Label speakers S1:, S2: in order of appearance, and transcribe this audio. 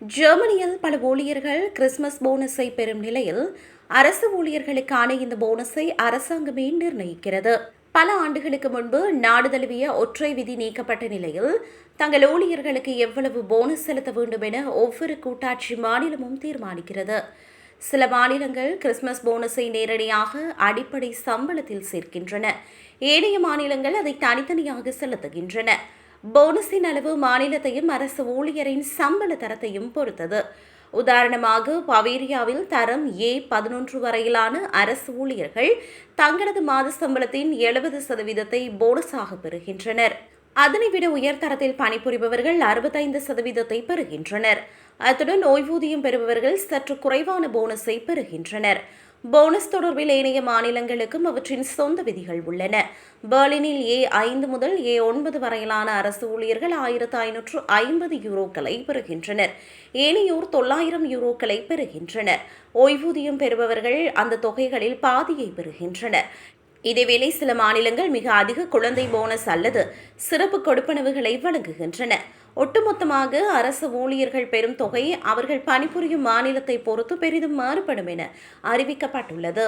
S1: ஜெர்மனியில் பல ஊழியர்கள் கிறிஸ்மஸ் போனஸை பெறும் நிலையில் அரசு ஊழியர்களுக்கான இந்த போனஸை அரசாங்கமே நிர்ணயிக்கிறது. பல ஆண்டுகளுக்கு முன்பு நாடு தழுவிய ஒற்றை விதி நீக்கப்பட்ட நிலையில் தங்கள் ஊழியர்களுக்கு எவ்வளவு போனஸ் செலுத்த வேண்டும் என ஒவ்வொரு கூட்டாட்சி மாநிலமும் தீர்மானிக்கிறது. சில மாநிலங்கள் கிறிஸ்மஸ் போனஸை நேரடியாக அடிப்படை சம்பளத்தில் சேர்க்கின்றன. ஏனைய மாநிலங்கள் அதை தனித்தனியாக செலுத்துகின்றன. போனஸின் அளவு மாநிலத்தையும் அரசு ஊழியரின் சம்பள தரத்தையும் பொறுத்தது. உதாரணமாக பவேரியாவில் தரம் ஏ பதினொன்று வரையிலான அரசு ஊழியர்கள் தங்களது மாத சம்பளத்தின் எழுபது சதவீதத்தை போனஸாக பெறுகின்றனர். அதனை விட உயர்தரத்தில் பணிபுரிபவர்கள் அறுபத்தைந்து சதவீதத்தை பெறுகின்றனர். அத்துடன் ஓய்வூதியம் பெறுபவர்கள் சற்று குறைவான போனஸை பெறுகின்றனர். போனஸ் தொடர்பில் ஏனைய மாநிலங்களுக்கும் அவற்றின் சொந்த விதிகள் உள்ளன. பெர்லினில் ஏ ஐந்து முதல் ஏ ஒன்பது வரையிலான அரசு ஊழியர்கள் ஆயிரத்து ஐநூற்று ஐம்பது யூரோக்களை பெறுகின்றனர். ஏனையோர் தொள்ளாயிரம் யூரோக்களை பெறுகின்றனர். ஓய்வூதியம் பெறுபவர்கள் அந்த தொகைகளில் பாதியை பெறுகின்றனர். இதேவேளை சில மாநிலங்கள் மிக அதிக குழந்தை போனஸ் அல்லது சிறப்பு கொடுப்பனவுகளை வழங்குகின்றன. ஒட்டுமொத்தமாக அரசு ஊழியர்கள் பெறும் தொகை அவர்கள் பணிபுரியும் மாநிலத்தை பொறுத்து பெரிதும் மாறுபடும் என அறிவிக்கப்பட்டுள்ளது.